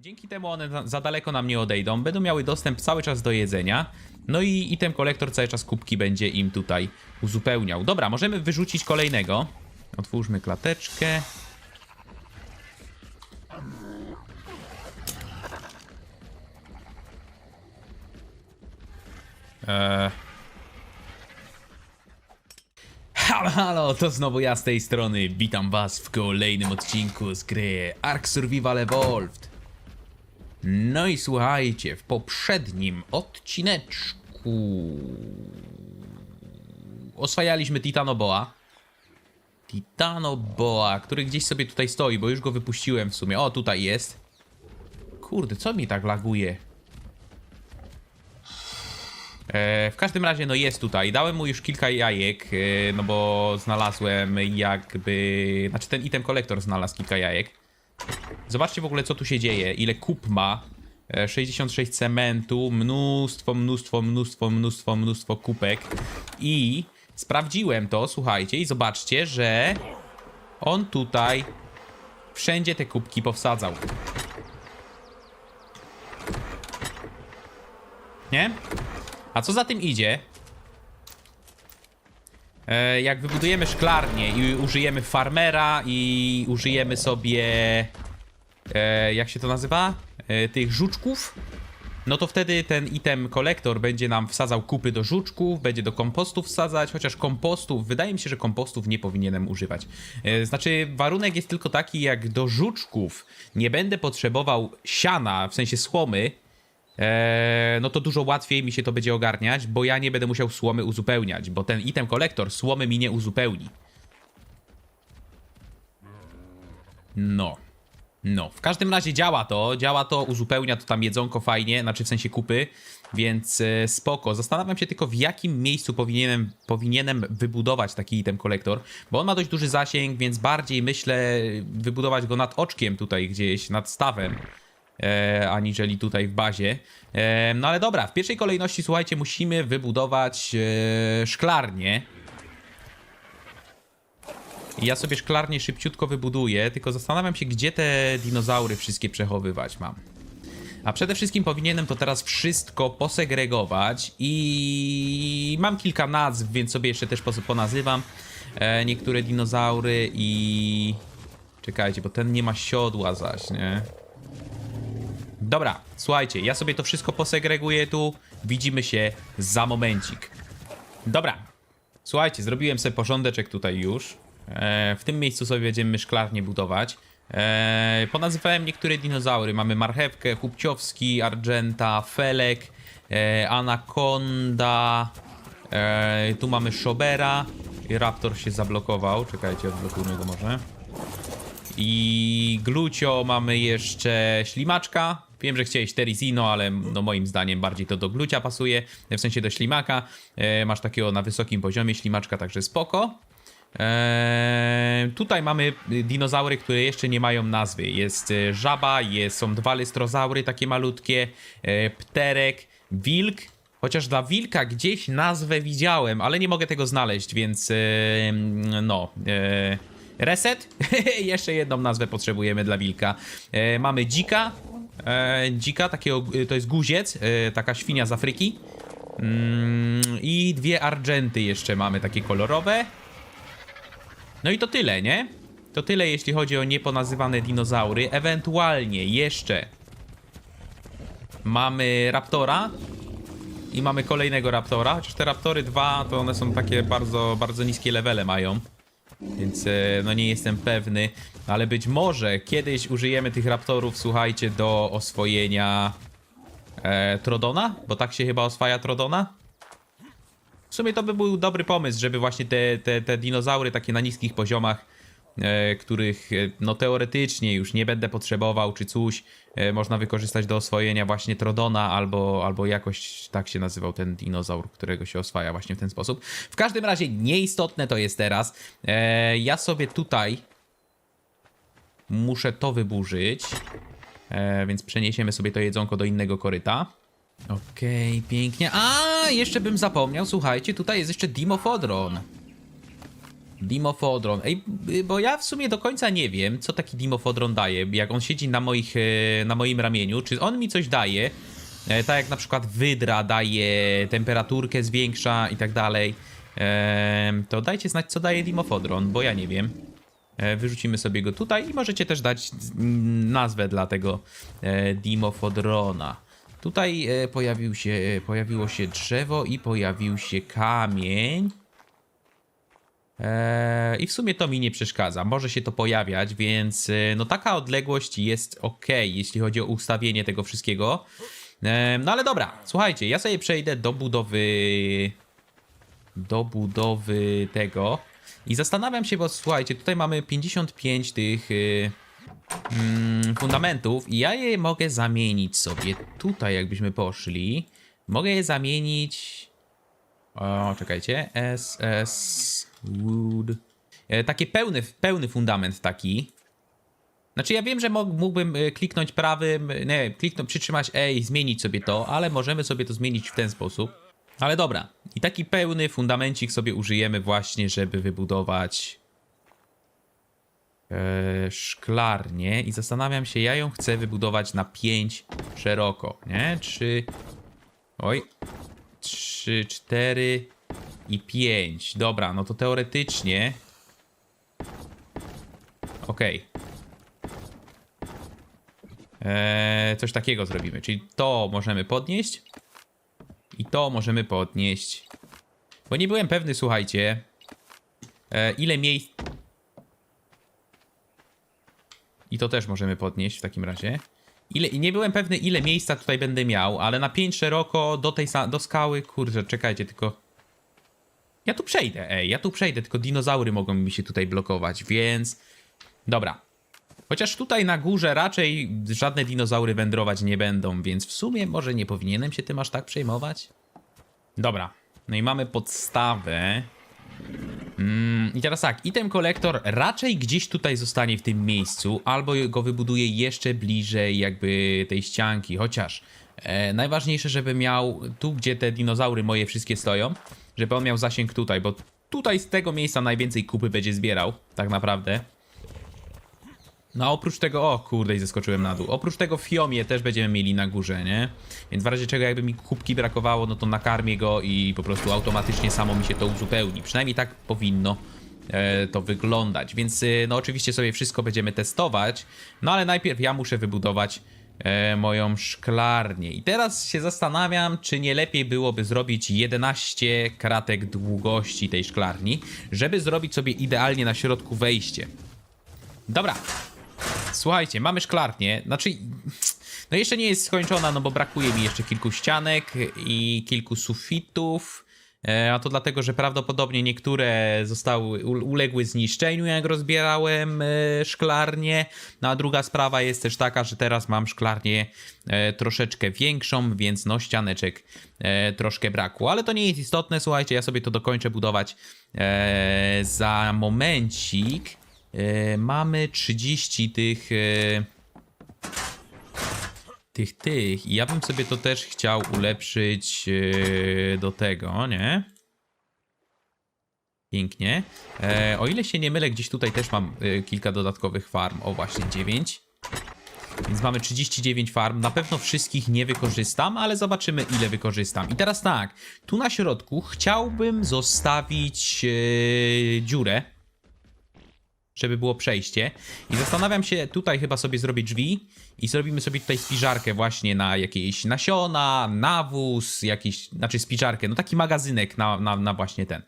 Dzięki temu one za- daleko nam nie odejdą, będą miały dostęp cały czas do jedzenia, no i item kolektor cały czas kubki będzie im tutaj uzupełniał. Dobra, możemy wyrzucić kolejnego. Otwórzmy klateczkę. Eee. Halo, halo, to znowu ja z tej strony. Witam was w kolejnym odcinku z gry Ark Survival Evolved. No i słuchajcie, w poprzednim odcineczku oswajaliśmy Titanoboa. Titanoboa, który gdzieś sobie tutaj stoi, bo już go wypuściłem w sumie. O, tutaj jest. Kurde, co mi tak laguje? E, w każdym razie, no jest tutaj. Dałem mu już kilka jajek, e, no bo znalazłem jakby... Znaczy ten item kolektor znalazł kilka jajek. Zobaczcie w ogóle, co tu się dzieje. Ile kup ma. E, 66 cementu, mnóstwo, mnóstwo, mnóstwo, mnóstwo, mnóstwo kupek. I sprawdziłem to, słuchajcie, i zobaczcie, że on tutaj wszędzie te kubki powsadzał. Nie? A co za tym idzie? E, jak wybudujemy szklarnię i użyjemy farmera i użyjemy sobie e, jak się to nazywa? E, tych żuczków. No to wtedy ten item kolektor będzie nam wsadzał kupy do żuczków, będzie do kompostów wsadzać, chociaż kompostów, wydaje mi się, że kompostów nie powinienem używać. E, znaczy, warunek jest tylko taki, jak do żuczków nie będę potrzebował siana, w sensie słomy, e, no to dużo łatwiej mi się to będzie ogarniać, bo ja nie będę musiał słomy uzupełniać, bo ten item kolektor słomy mi nie uzupełni. No. No, w każdym razie działa to, działa to, uzupełnia to tam jedzonko fajnie, znaczy w sensie kupy, więc e, spoko. Zastanawiam się tylko w jakim miejscu powinienem, powinienem wybudować taki item kolektor, bo on ma dość duży zasięg, więc bardziej myślę wybudować go nad oczkiem tutaj gdzieś, nad stawem, e, aniżeli tutaj w bazie. E, no ale dobra, w pierwszej kolejności słuchajcie, musimy wybudować e, szklarnię. Ja sobie szklarnię szybciutko wybuduję, tylko zastanawiam się, gdzie te dinozaury wszystkie przechowywać mam. A przede wszystkim powinienem to teraz wszystko posegregować i mam kilka nazw, więc sobie jeszcze też ponazywam e, niektóre dinozaury i... Czekajcie, bo ten nie ma siodła zaś, nie? Dobra, słuchajcie, ja sobie to wszystko posegreguję tu, widzimy się za momencik. Dobra, Słuchajcie, zrobiłem sobie porządeczek tutaj już. E, w tym miejscu sobie będziemy szklarnię budować. E, ponazywałem niektóre dinozaury. Mamy marchewkę, chłopciowski, argenta, felek, e, anakonda. Tu mamy szobera. Raptor się zablokował. Czekajcie, odblokujmy go może. I glucio mamy jeszcze ślimaczka. Wiem, że chciałeś Terizino, ale no moim zdaniem bardziej to do glucia pasuje, w sensie do ślimaka. E, masz takiego na wysokim poziomie ślimaczka, także spoko. E, tutaj mamy dinozaury, które jeszcze nie mają nazwy. Jest e, żaba, jest, są dwa lystrozaury takie malutkie, e, pterek, wilk. Chociaż dla wilka gdzieś nazwę widziałem, ale nie mogę tego znaleźć, więc e, no. E, Reset. Jeszcze jedną nazwę potrzebujemy dla wilka. E, mamy dzika. E, dzika, takiego, e, to jest guziec, e, taka świnia z Afryki. Mm, I dwie argenty jeszcze mamy, takie kolorowe. No i to tyle, nie? To tyle, jeśli chodzi o nieponazywane dinozaury. Ewentualnie jeszcze mamy raptora. I mamy kolejnego raptora, chociaż te raptory dwa to one są takie bardzo, bardzo niskie levele mają. Więc e, no nie jestem pewny, ale być może kiedyś użyjemy tych raptorów, słuchajcie, do oswojenia e, Trodona, bo tak się chyba oswaja Trodona. Sumie to by był dobry pomysł, żeby właśnie te, te, te dinozaury takie na niskich poziomach, e, których e, no teoretycznie już nie będę potrzebował, czy coś, e, można wykorzystać do oswojenia właśnie Trodona, albo, albo jakoś tak się nazywał ten dinozaur, którego się oswaja właśnie w ten sposób. W każdym razie nieistotne to jest teraz. E, ja sobie tutaj muszę to wyburzyć, e, więc przeniesiemy sobie to jedzonko do innego koryta. Okej, pięknie. A, jeszcze bym zapomniał, słuchajcie, tutaj jest jeszcze Dimofodron. Dimofodron. Ej, y, bo ja w sumie do końca nie wiem, co taki dimofodron daje. Jak on siedzi na, moich, e, na moim ramieniu, czy on mi coś daje, e, tak jak na przykład wydra daje temperaturkę, zwiększa i tak dalej. To dajcie znać, co daje dimofodron, bo ja nie wiem. E, Wyrzucimy sobie go tutaj i możecie też dać mm, nazwę dla tego e, dimofodrona. Tutaj e, pojawił się, pojawiło się drzewo i pojawił się kamień. Eee, I w sumie to mi nie przeszkadza. Może się to pojawiać, więc e, no taka odległość jest ok, jeśli chodzi o ustawienie tego wszystkiego. No ale dobra, słuchajcie, ja sobie przejdę do budowy. Do budowy tego. I zastanawiam się, bo słuchajcie, tutaj mamy 55 tych mm, fundamentów i ja je mogę zamienić sobie tutaj, jakbyśmy poszli. Mogę je zamienić. O, czekajcie. SS Wood. E, Taki pełny, pełny fundament taki. Znaczy ja wiem, że mógł- mógłbym e, kliknąć prawym, e, nie, kliknąć, przytrzymać E i zmienić sobie to, ale możemy sobie to zmienić w ten sposób. Ale dobra. I taki pełny fundamencik sobie użyjemy właśnie, żeby wybudować szklarnię i zastanawiam się, ja ją chcę wybudować na 5 szeroko, nie? Czy... Oj. 3, 4 i 5. Dobra, no to teoretycznie... Okej. Eee, coś takiego zrobimy, czyli to możemy podnieść i to możemy podnieść. Bo nie byłem pewny, słuchajcie, e, ile miejsc... I to też możemy podnieść w takim razie. Ile, nie byłem pewny, ile miejsca tutaj będę miał, ale na 5 szeroko do tej do skały, kurczę, czekajcie, tylko... Ja tu przejdę, ej, ja tu przejdę, tylko dinozaury mogą mi się tutaj blokować, więc... Dobra. Chociaż tutaj na górze raczej żadne dinozaury wędrować nie będą, więc w sumie może nie powinienem się tym aż tak przejmować. Dobra. No i mamy podstawę. I teraz tak, item kolektor raczej gdzieś tutaj zostanie w tym miejscu, albo go wybuduję jeszcze bliżej jakby tej ścianki, chociaż e, najważniejsze, żeby miał tu, gdzie te dinozaury moje wszystkie stoją, żeby on miał zasięg tutaj, bo tutaj z tego miejsca najwięcej kupy będzie zbierał, tak naprawdę. No a oprócz tego, o kurde, i zeskoczyłem na dół. Oprócz tego Fiomie też będziemy mieli na górze, nie? Więc w razie czego jakby mi kubki brakowało, no to nakarmię go i po prostu automatycznie samo mi się to uzupełni. Przynajmniej tak powinno to wyglądać. Więc e, no oczywiście sobie wszystko będziemy testować, no ale najpierw ja muszę wybudować e, moją szklarnię. I teraz się zastanawiam, czy nie lepiej byłoby zrobić 11 kratek długości tej szklarni, żeby zrobić sobie idealnie na środku wejście. Dobra. Słuchajcie, mamy szklarnię. Znaczy, no jeszcze nie jest skończona, no bo brakuje mi jeszcze kilku ścianek i kilku sufitów. E, A to dlatego, że prawdopodobnie niektóre zostały, uległy zniszczeniu, jak rozbierałem e, szklarnię. No a druga sprawa jest też taka, że teraz mam szklarnię e, troszeczkę większą, więc no ścianeczek troszkę brakło. Ale to nie jest istotne, słuchajcie, ja sobie to dokończę budować za momencik. Mamy 30 tych. Tych, tych. I ja bym sobie to też chciał ulepszyć e, do tego, nie? Pięknie. E, o ile się nie mylę, gdzieś tutaj też mam e, kilka dodatkowych farm. O, właśnie 9. Więc mamy 39 farm. Na pewno wszystkich nie wykorzystam, ale zobaczymy ile wykorzystam. I teraz tak, tu na środku chciałbym zostawić e, dziurę żeby było przejście. I zastanawiam się, tutaj chyba sobie zrobię drzwi i zrobimy sobie tutaj spiżarkę właśnie na jakieś nasiona, nawóz, jakiś, znaczy spiżarkę, no taki magazynek na, na, na właśnie ten,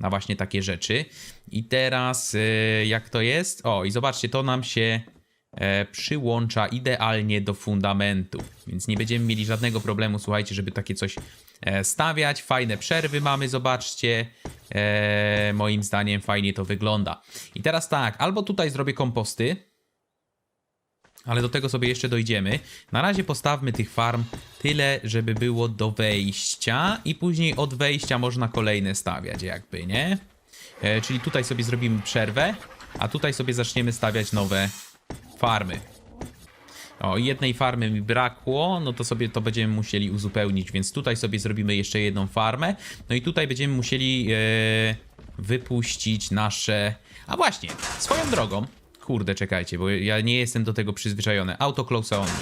na właśnie takie rzeczy. I teraz y, jak to jest? O, i zobaczcie, to nam się przyłącza idealnie do fundamentu, więc nie będziemy mieli żadnego problemu, słuchajcie, żeby takie coś e, stawiać. Fajne przerwy mamy, zobaczcie. E, moim zdaniem fajnie to wygląda. I teraz tak, albo tutaj zrobię komposty, ale do tego sobie jeszcze dojdziemy. Na razie postawmy tych farm tyle, żeby było do wejścia i później od wejścia można kolejne stawiać jakby, nie? E, czyli tutaj sobie zrobimy przerwę, a tutaj sobie zaczniemy stawiać nowe farmy. O, jednej farmy mi brakło, no to sobie to będziemy musieli uzupełnić, więc tutaj sobie zrobimy jeszcze jedną farmę. No i tutaj będziemy musieli e, wypuścić nasze... A właśnie, swoją drogą. Kurde, czekajcie, bo ja nie jestem do tego przyzwyczajony. Auto close only.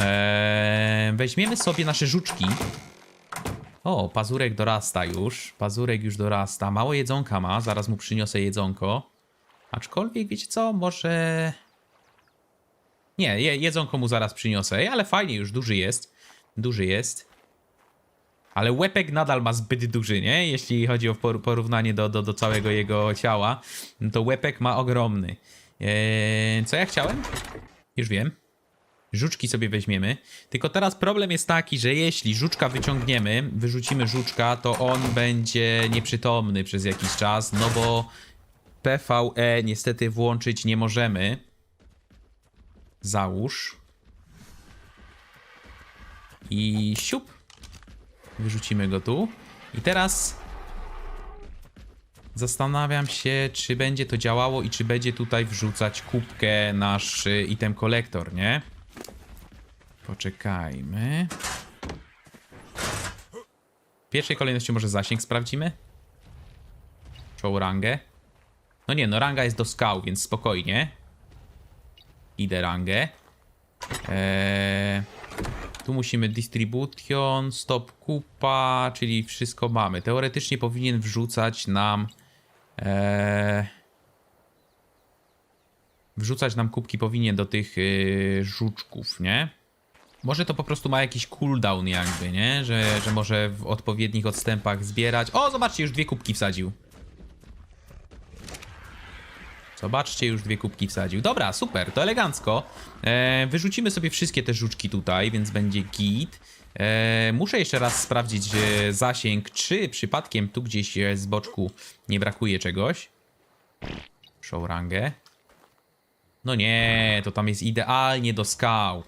Eee, weźmiemy sobie nasze żuczki. O, pazurek dorasta już. Pazurek już dorasta. Mało jedzonka ma, zaraz mu przyniosę jedzonko. Aczkolwiek, wiecie co, może... Nie, je, jedzonko mu zaraz przyniosę, ale fajnie, już duży jest. Duży jest. Ale łepek nadal ma zbyt duży, nie? Jeśli chodzi o por- porównanie do, do, do całego jego ciała, to łepek ma ogromny. Eee, co ja chciałem? Już wiem. Żuczki sobie weźmiemy. Tylko teraz problem jest taki, że jeśli żuczka wyciągniemy, wyrzucimy żuczka, to on będzie nieprzytomny przez jakiś czas, no bo PVE niestety włączyć nie możemy. Załóż. I siup. Wyrzucimy go tu. I teraz zastanawiam się, czy będzie to działało i czy będzie tutaj wrzucać kubkę nasz y, item kolektor, nie? Poczekajmy. W pierwszej kolejności może zasięg sprawdzimy? Czoł rangę. No nie, no ranga jest do skał, więc spokojnie. Idę rangę. Eee, tu musimy distribution, stop kupa, czyli wszystko mamy. Teoretycznie powinien wrzucać nam... Eee, wrzucać nam kubki powinien do tych yy, żuczków, nie? Może to po prostu ma jakiś cooldown jakby, nie? Że, że może w odpowiednich odstępach zbierać. O, zobaczcie, już dwie kubki wsadził. Zobaczcie, już dwie kubki wsadził. Dobra, super, to elegancko. E, wyrzucimy sobie wszystkie te żuczki tutaj, więc będzie git. E, muszę jeszcze raz sprawdzić e, zasięg, czy przypadkiem tu gdzieś e, z boczku nie brakuje czegoś. Show rangę. No nie, to tam jest idealnie do skał.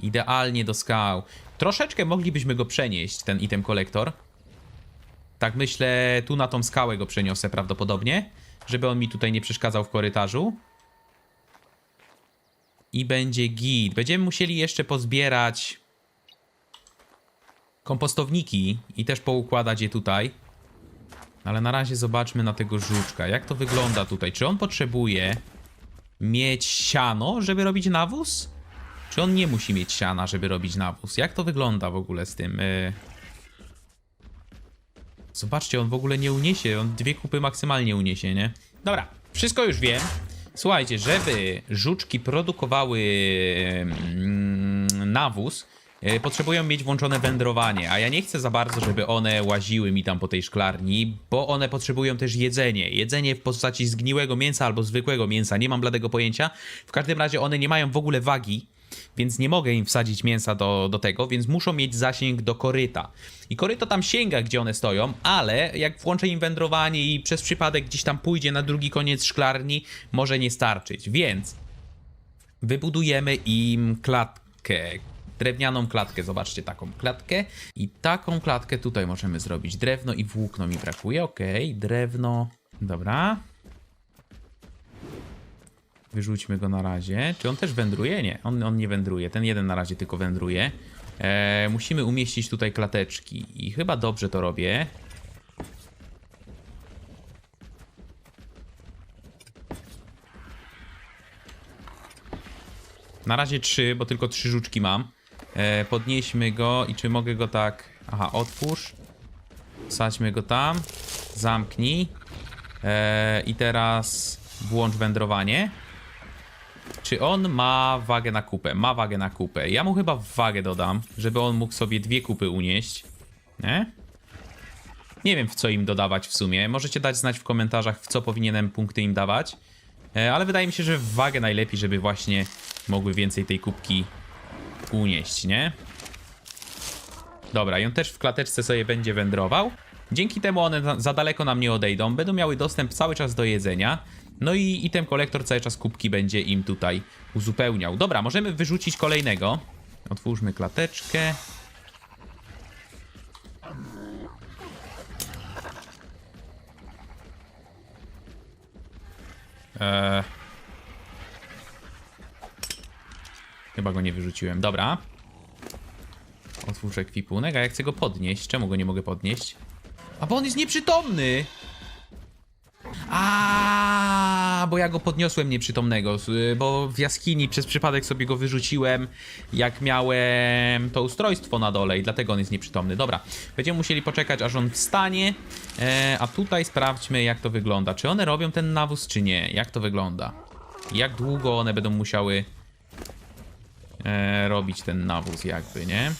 Idealnie do skał. Troszeczkę moglibyśmy go przenieść, ten item kolektor. Tak myślę, tu na tą skałę go przeniosę prawdopodobnie, żeby on mi tutaj nie przeszkadzał w korytarzu. I będzie git. Będziemy musieli jeszcze pozbierać kompostowniki i też poukładać je tutaj. Ale na razie zobaczmy na tego żuczka. Jak to wygląda tutaj? Czy on potrzebuje mieć siano, żeby robić nawóz? Czy on nie musi mieć siana, żeby robić nawóz? Jak to wygląda w ogóle z tym? y? Zobaczcie, on w ogóle nie uniesie. On dwie kupy maksymalnie uniesie, nie? Dobra, wszystko już wiem. Słuchajcie, żeby żuczki produkowały mm, nawóz, y, potrzebują mieć włączone wędrowanie, a ja nie chcę za bardzo, żeby one łaziły mi tam po tej szklarni, bo one potrzebują też jedzenie. Jedzenie w postaci zgniłego mięsa albo zwykłego mięsa, nie mam bladego pojęcia. W każdym razie one nie mają w ogóle wagi, więc nie mogę im wsadzić mięsa do, do tego, więc muszą mieć zasięg do koryta. I koryto tam sięga, gdzie one stoją, ale jak włączę im wędrowanie i przez przypadek gdzieś tam pójdzie na drugi koniec szklarni, może nie starczyć. Więc wybudujemy im klatkę. Drewnianą klatkę, zobaczcie taką klatkę. I taką klatkę tutaj możemy zrobić. Drewno i włókno mi brakuje, ok. Drewno, dobra. Wyrzućmy go na razie. Czy on też wędruje? Nie, on, on nie wędruje. Ten jeden na razie tylko wędruje. E, musimy umieścić tutaj klateczki. I chyba dobrze to robię. Na razie trzy, bo tylko trzy żuczki mam. E, podnieśmy go i czy mogę go tak... Aha, otwórz. Wsadźmy go tam. Zamknij. E, I teraz włącz wędrowanie. Czy on ma wagę na kupę? Ma wagę na kupę. Ja mu chyba wagę dodam, żeby on mógł sobie dwie kupy unieść. Nie? Nie wiem w co im dodawać w sumie. Możecie dać znać w komentarzach w co powinienem punkty im dawać. E, Ale wydaje mi się, że w wagę najlepiej, żeby właśnie mogły więcej tej kubki unieść, nie? Dobra, i on też w klateczce sobie będzie wędrował. Dzięki temu one za- daleko nam nie odejdą. Będą miały dostęp cały czas do jedzenia. No i item kolektor cały czas kubki będzie im tutaj uzupełniał. Dobra, możemy wyrzucić kolejnego. Otwórzmy klateczkę. Eee. Chyba go nie wyrzuciłem. Dobra. Otwórz ekwipunek, a ja chcę go podnieść. Czemu go nie mogę podnieść? A bo on jest nieprzytomny! A, bo ja go podniosłem nieprzytomnego, bo w jaskini przez przypadek sobie go wyrzuciłem, jak miałem to ustrojstwo na dole i dlatego on jest nieprzytomny. Dobra, będziemy musieli poczekać, aż on wstanie, e, a tutaj sprawdźmy, jak to wygląda. Czy one robią ten nawóz, czy nie? Jak to wygląda? Jak długo one będą musiały e, robić ten nawóz, jakby, nie?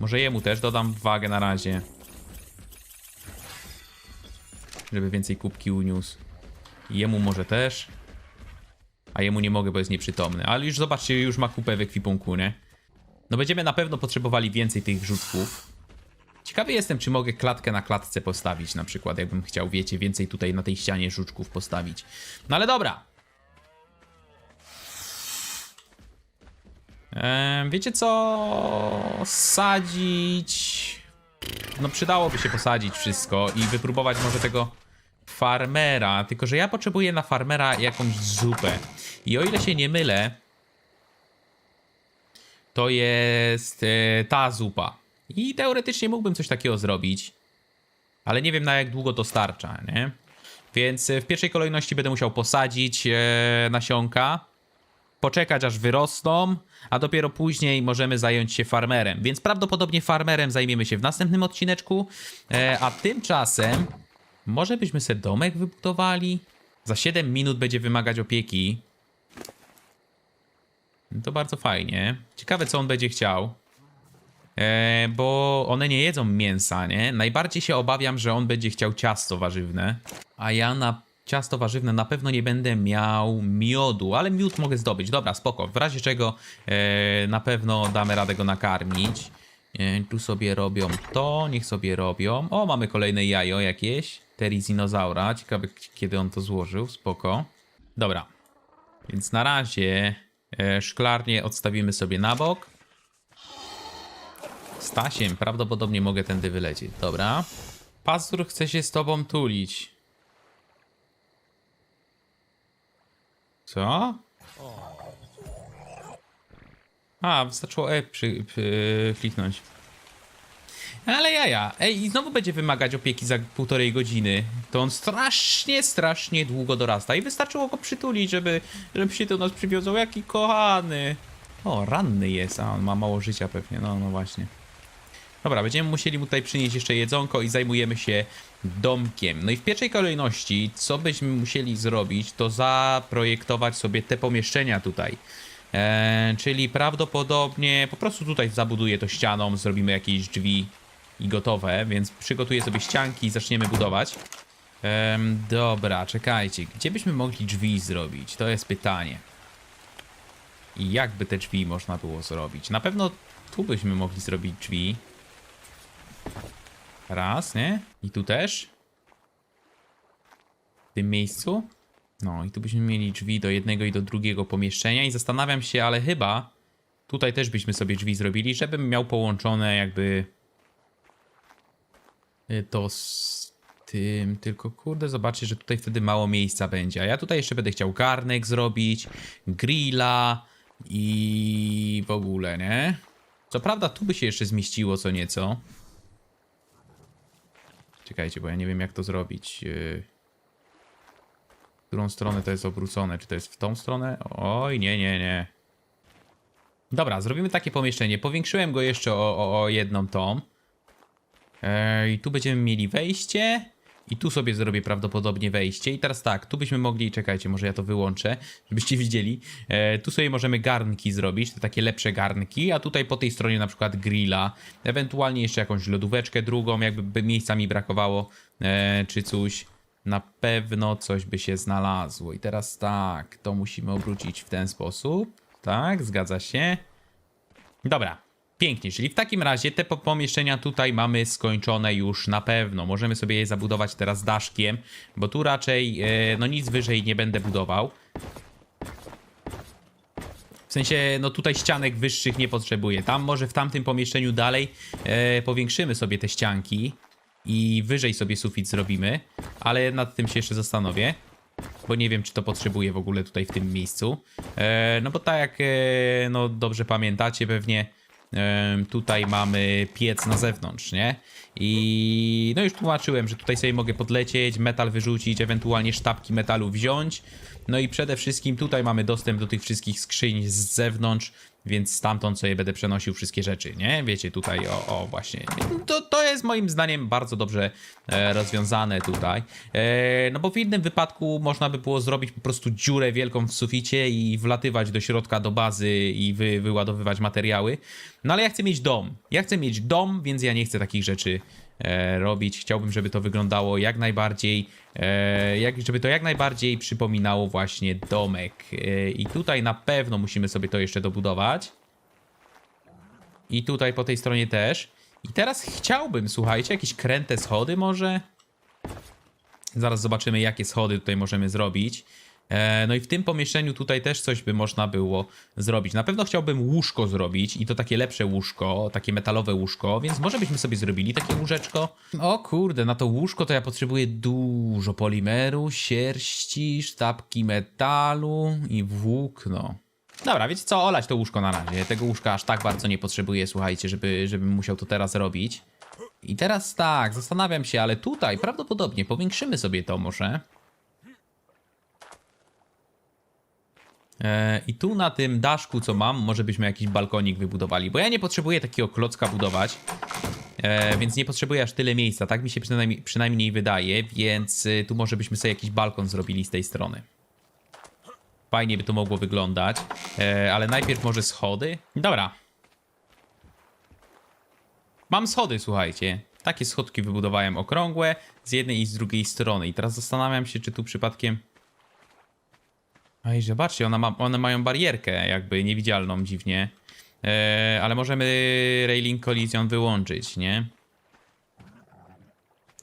Może jemu też dodam wagę na razie. Żeby więcej kubki uniósł. Jemu może też. A jemu nie mogę, bo jest nieprzytomny. Ale już zobaczcie, już ma kupę w ekwipunku, nie? No będziemy na pewno potrzebowali więcej tych rzutków. Ciekawy jestem, czy mogę klatkę na klatce postawić na przykład, jakbym chciał, wiecie, więcej tutaj na tej ścianie żuczków postawić. No ale dobra. Ehm, wiecie co? Sadzić... No przydałoby się posadzić wszystko i wypróbować może tego farmera. Tylko, że ja potrzebuję na farmera jakąś zupę. I o ile się nie mylę, to jest e, ta zupa. I teoretycznie mógłbym coś takiego zrobić. Ale nie wiem na jak długo to starcza, nie? Więc e, w pierwszej kolejności będę musiał posadzić e, nasionka, poczekać aż wyrosną, a dopiero później możemy zająć się farmerem. Więc prawdopodobnie farmerem zajmiemy się w następnym odcineczku, e, a tymczasem może byśmy sobie domek wybudowali? Za 7 minut będzie wymagać opieki. To bardzo fajnie. Ciekawe, co on będzie chciał. E, bo one nie jedzą mięsa, nie? Najbardziej się obawiam, że on będzie chciał ciasto warzywne. A ja na ciasto warzywne na pewno nie będę miał miodu, ale miód mogę zdobyć. Dobra, spoko. W razie czego e, na pewno damy radę go nakarmić. E, tu sobie robią to, niech sobie robią. O, mamy kolejne jajo jakieś. Terizinozaura. Ciekawe, kiedy on to złożył. Spoko. Dobra. Więc na razie e, szklarnię odstawimy sobie na bok. Stasiem, prawdopodobnie mogę tędy wylecieć. Dobra. Pazur chce się z tobą tulić. Co? A, wystarczyło E przy, przy, kliknąć. Ale jaja. Ej, i znowu będzie wymagać opieki za półtorej godziny. To on strasznie, strasznie długo dorasta. I wystarczyło go przytulić, żeby, żeby się do nas przywiązał. Jaki kochany. O, ranny jest, a on ma mało życia pewnie. No, no właśnie. Dobra, będziemy musieli mu tutaj przynieść jeszcze jedzonko i zajmujemy się domkiem. No i w pierwszej kolejności, co byśmy musieli zrobić, to zaprojektować sobie te pomieszczenia tutaj. Eee, czyli prawdopodobnie po prostu tutaj zabuduję to ścianą, zrobimy jakieś drzwi i gotowe, więc przygotuję sobie ścianki i zaczniemy budować. Em, dobra, czekajcie, gdzie byśmy mogli drzwi zrobić? To jest pytanie. I jak by te drzwi można było zrobić? Na pewno tu byśmy mogli zrobić drzwi. Raz, nie? I tu też. W tym miejscu. No i tu byśmy mieli drzwi do jednego i do drugiego pomieszczenia i zastanawiam się, ale chyba tutaj też byśmy sobie drzwi zrobili, żebym miał połączone jakby y, to z tym, tylko kurde, zobaczcie, że tutaj wtedy mało miejsca będzie. A ja tutaj jeszcze będę chciał garnek zrobić, grilla i w ogóle, nie? Co prawda tu by się jeszcze zmieściło co nieco. Czekajcie, bo ja nie wiem jak to zrobić. Yy, W którą stronę to jest obrócone? Czy to jest w tą stronę? Oj, nie, nie, nie. Dobra, zrobimy takie pomieszczenie. Powiększyłem go jeszcze o, o, o jedną tą. I tu będziemy mieli wejście. I tu sobie zrobię prawdopodobnie wejście. I teraz tak, tu byśmy mogli, czekajcie, może ja to wyłączę, żebyście widzieli. E, tu sobie możemy garnki zrobić, te takie lepsze garnki, a tutaj po tej stronie na przykład grilla, ewentualnie jeszcze jakąś lodóweczkę drugą, jakby by miejsca mi brakowało, e, czy coś. Na pewno coś by się znalazło. I teraz tak, to musimy obrócić w ten sposób. Tak, zgadza się. Dobra, pięknie, czyli w takim razie te po- pomieszczenia tutaj mamy skończone już na pewno. Możemy sobie je zabudować teraz daszkiem, bo tu raczej e, no nic wyżej nie będę budował. W sensie, no tutaj ścianek wyższych nie potrzebuję. Tam może w tamtym pomieszczeniu dalej e, powiększymy sobie te ścianki i wyżej sobie sufit zrobimy, ale nad tym się jeszcze zastanowię bo nie wiem, czy to potrzebuję w ogóle tutaj w tym miejscu. E, no bo tak jak e, no dobrze pamiętacie pewnie, Tutaj mamy piec na zewnątrz, nie? I no już tłumaczyłem, że tutaj sobie mogę podlecieć, metal wyrzucić, ewentualnie sztabki metalu wziąć. No i przede wszystkim tutaj mamy dostęp do tych wszystkich skrzyń z zewnątrz, więc stamtąd sobie będę przenosił wszystkie rzeczy, nie? Wiecie, tutaj, o, o właśnie. To, to jest moim zdaniem bardzo dobrze e, rozwiązane tutaj. E, no bo w innym wypadku można by było zrobić po prostu dziurę wielką w suficie i wlatywać do środka, do bazy i wy, wyładowywać materiały. No ale ja chcę mieć dom. Ja chcę mieć dom, więc ja nie chcę takich rzeczy robić. Chciałbym, żeby to wyglądało jak najbardziej, e, żeby to jak najbardziej przypominało właśnie domek. E, I tutaj na pewno musimy sobie to jeszcze dobudować. I tutaj po tej stronie też. I teraz chciałbym, słuchajcie, jakieś kręte schody może? Zaraz zobaczymy, jakie schody tutaj możemy zrobić. E, No i w tym pomieszczeniu tutaj też coś by można było zrobić. Na pewno chciałbym łóżko zrobić i to takie lepsze łóżko, takie metalowe łóżko, więc może byśmy sobie zrobili takie łóżeczko. O kurde, na to łóżko to ja potrzebuję dużo polimeru, sierści, sztabki metalu i włókno. Dobra, wiecie co, olać to łóżko na razie. Tego łóżka aż tak bardzo nie potrzebuję, słuchajcie, żeby, żebym musiał to teraz robić. I teraz tak, zastanawiam się, ale tutaj prawdopodobnie powiększymy sobie to może. I tu na tym daszku, co mam, może byśmy jakiś balkonik wybudowali, bo ja nie potrzebuję takiego klocka budować, e, więc nie potrzebuję aż tyle miejsca, tak mi się przynajmniej, przynajmniej wydaje, więc y, tu może byśmy sobie jakiś balkon zrobili z tej strony. Fajnie by to mogło wyglądać, e, ale najpierw może schody. Dobra. Mam schody, słuchajcie. Takie schodki wybudowałem okrągłe z jednej i z drugiej strony. I teraz zastanawiam się, czy tu przypadkiem... Ej, zobaczcie, ona ma, one mają barierkę jakby niewidzialną dziwnie. E, ale możemy Railing Collision wyłączyć, nie?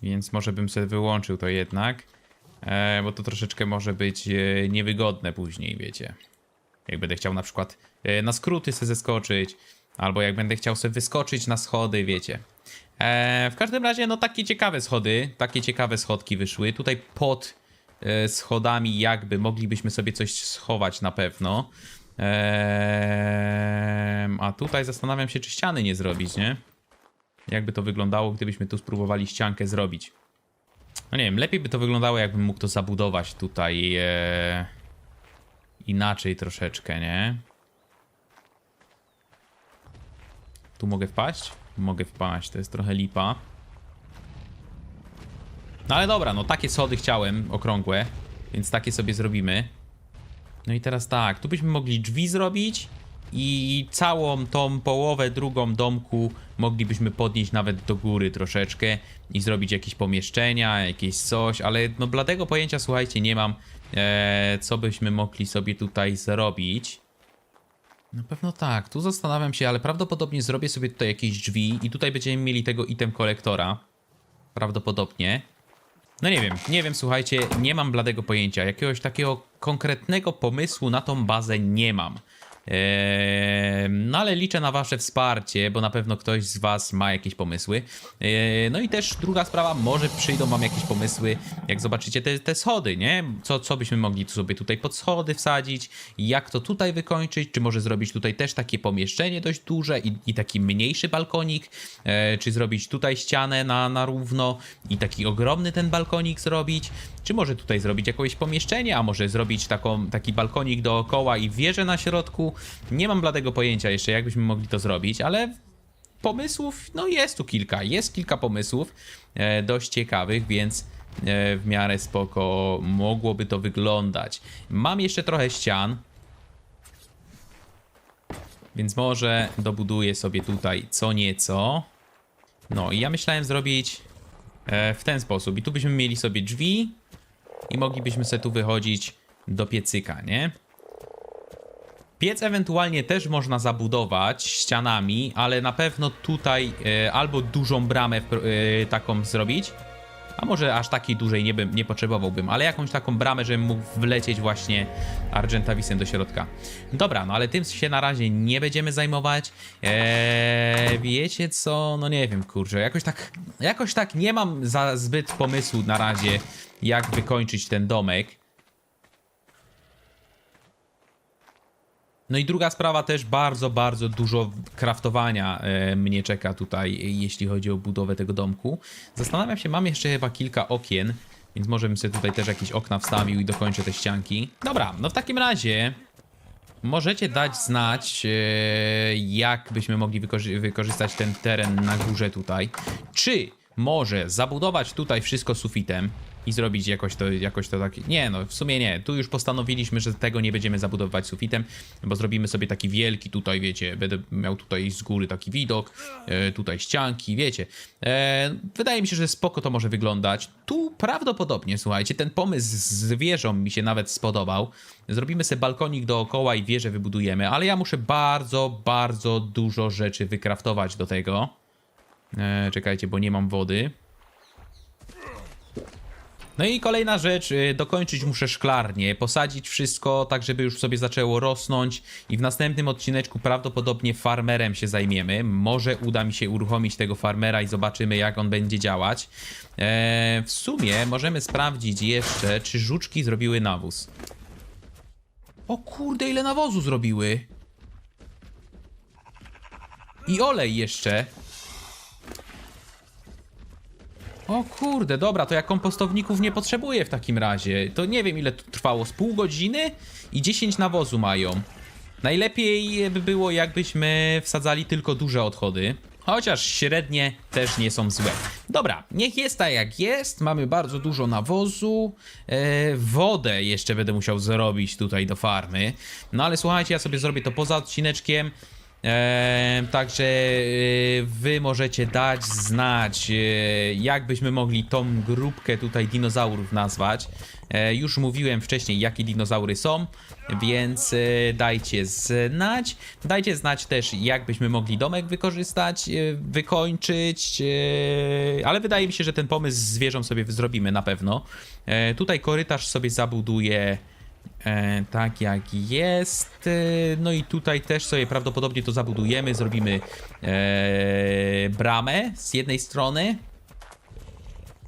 Więc może bym sobie wyłączył to jednak. E, bo to troszeczkę może być e, niewygodne później, wiecie. Jak będę chciał na przykład e, na skróty sobie zeskoczyć, albo jak będę chciał sobie wyskoczyć na schody, wiecie. E, w każdym razie, no takie ciekawe schody, takie ciekawe schodki wyszły. Tutaj pod schodami jakby moglibyśmy sobie coś schować na pewno. E, a tutaj zastanawiam się, czy ściany nie zrobić, nie? Jakby to wyglądało, gdybyśmy tu spróbowali ściankę zrobić. No nie wiem, lepiej by to wyglądało, jakbym mógł to zabudować tutaj e, inaczej troszeczkę, nie? Tu mogę wpaść? Mogę wpaść, to jest trochę lipa. No ale dobra, no takie schody chciałem, okrągłe, więc takie sobie zrobimy. No i teraz tak, tu byśmy mogli drzwi zrobić i całą tą połowę drugą domku moglibyśmy podnieść nawet do góry troszeczkę i zrobić jakieś pomieszczenia, jakieś coś, ale no bladego pojęcia, słuchajcie, nie mam, e, co byśmy mogli sobie tutaj zrobić. Na pewno tak, tu zastanawiam się, ale prawdopodobnie zrobię sobie tutaj jakieś drzwi i tutaj będziemy mieli tego item kolektora. Prawdopodobnie. No nie wiem, nie wiem, słuchajcie, nie mam bladego pojęcia. Jakiegoś takiego konkretnego pomysłu na tą bazę nie mam. Eee, no ale liczę na wasze wsparcie, bo na pewno ktoś z was ma jakieś pomysły. Eee, no i też druga sprawa, może przyjdą wam jakieś pomysły, jak zobaczycie te, te schody, nie? Co, co byśmy mogli sobie tutaj pod schody wsadzić, jak to tutaj wykończyć, czy może zrobić tutaj też takie pomieszczenie dość duże i, i taki mniejszy balkonik, eee, czy zrobić tutaj ścianę na, na równo i taki ogromny ten balkonik zrobić, czy może tutaj zrobić jakieś pomieszczenie, a może zrobić taką, taki balkonik dookoła i wieżę na środku. Nie mam bladego pojęcia jeszcze, jak byśmy mogli to zrobić, ale pomysłów, no jest tu kilka. Jest kilka pomysłów e, dość ciekawych, więc e, w miarę spoko mogłoby to wyglądać. Mam jeszcze trochę ścian, więc może dobuduję sobie tutaj co nieco. No i ja myślałem zrobić e, w ten sposób. I tu byśmy mieli sobie drzwi i moglibyśmy sobie tu wychodzić do piecyka, nie? Piec ewentualnie też można zabudować ścianami, ale na pewno tutaj e, albo dużą bramę e, taką zrobić, a może aż takiej dużej nie, bym, nie potrzebowałbym, ale jakąś taką bramę, żebym mógł wlecieć właśnie Argentavisem do środka. Dobra, no ale tym się na razie nie będziemy zajmować. Eee, wiecie co? No nie wiem, kurczę, jakoś tak, jakoś tak nie mam za zbyt pomysłu na razie, jak wykończyć ten domek. No i druga sprawa też bardzo, bardzo dużo kraftowania e, mnie czeka tutaj, jeśli chodzi o budowę tego domku. Zastanawiam się, mam jeszcze chyba kilka okien, więc może bym sobie tutaj też jakieś okna wstawił i dokończę te ścianki. Dobra, no w takim razie możecie dać znać, e, jak byśmy mogli wykorzy- wykorzystać ten teren na górze tutaj. Czy może zabudować tutaj wszystko sufitem i zrobić jakoś to, jakoś to tak. Nie, no w sumie nie. Tu już postanowiliśmy, że tego nie będziemy zabudowywać sufitem, bo zrobimy sobie taki wielki tutaj, wiecie, będę miał tutaj z góry taki widok, e, tutaj ścianki, wiecie. E, wydaje mi się, że spoko to może wyglądać. Tu prawdopodobnie, słuchajcie, ten pomysł z wieżą mi się nawet spodobał. Zrobimy sobie balkonik dookoła i wieżę wybudujemy, ale ja muszę bardzo, bardzo dużo rzeczy wykraftować do tego. E, czekajcie, bo nie mam wody. No i kolejna rzecz, y, dokończyć muszę szklarnię, posadzić wszystko tak, żeby już sobie zaczęło rosnąć i w następnym odcineczku prawdopodobnie farmerem się zajmiemy. Może uda mi się uruchomić tego farmera i zobaczymy jak on będzie działać. Eee, w sumie możemy sprawdzić jeszcze, czy żuczki zrobiły nawóz. O kurde, ile nawozu zrobiły! I olej jeszcze. O kurde, dobra, to ja kompostowników nie potrzebuję w takim razie. To nie wiem ile to trwało, z pół godziny i 10 nawozu mają. Najlepiej by było jakbyśmy wsadzali tylko duże odchody. Chociaż średnie też nie są złe. Dobra, niech jest tak jak jest. Mamy bardzo dużo nawozu. E, wodę jeszcze będę musiał zrobić tutaj do farmy. No ale słuchajcie, ja sobie zrobię to poza odcineczkiem. Także e, wy możecie dać znać, e, jak byśmy mogli tą grupkę tutaj dinozaurów nazwać. E, już mówiłem wcześniej, jakie dinozaury są, więc dajcie znać. Dajcie znać też, jak byśmy mogli domek wykorzystać, wykończyć, ale wydaje mi się, że ten pomysł z zwierzą sobie zrobimy na pewno. Tutaj korytarz sobie zabuduję. E, tak jak jest. E, no i tutaj też sobie prawdopodobnie to zabudujemy. Zrobimy e, bramę z jednej strony.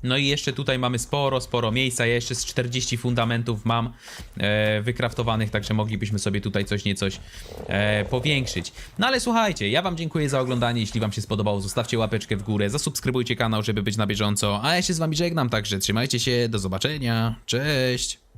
No i jeszcze tutaj mamy sporo, sporo miejsca. Ja jeszcze z 40 fundamentów mam e, wykraftowanych, także moglibyśmy sobie tutaj coś niecoś e, powiększyć. No ale słuchajcie, ja wam dziękuję za oglądanie. Jeśli wam się spodobało, zostawcie łapeczkę w górę, zasubskrybujcie kanał, żeby być na bieżąco. A ja się z wami żegnam, także trzymajcie się, do zobaczenia. Cześć!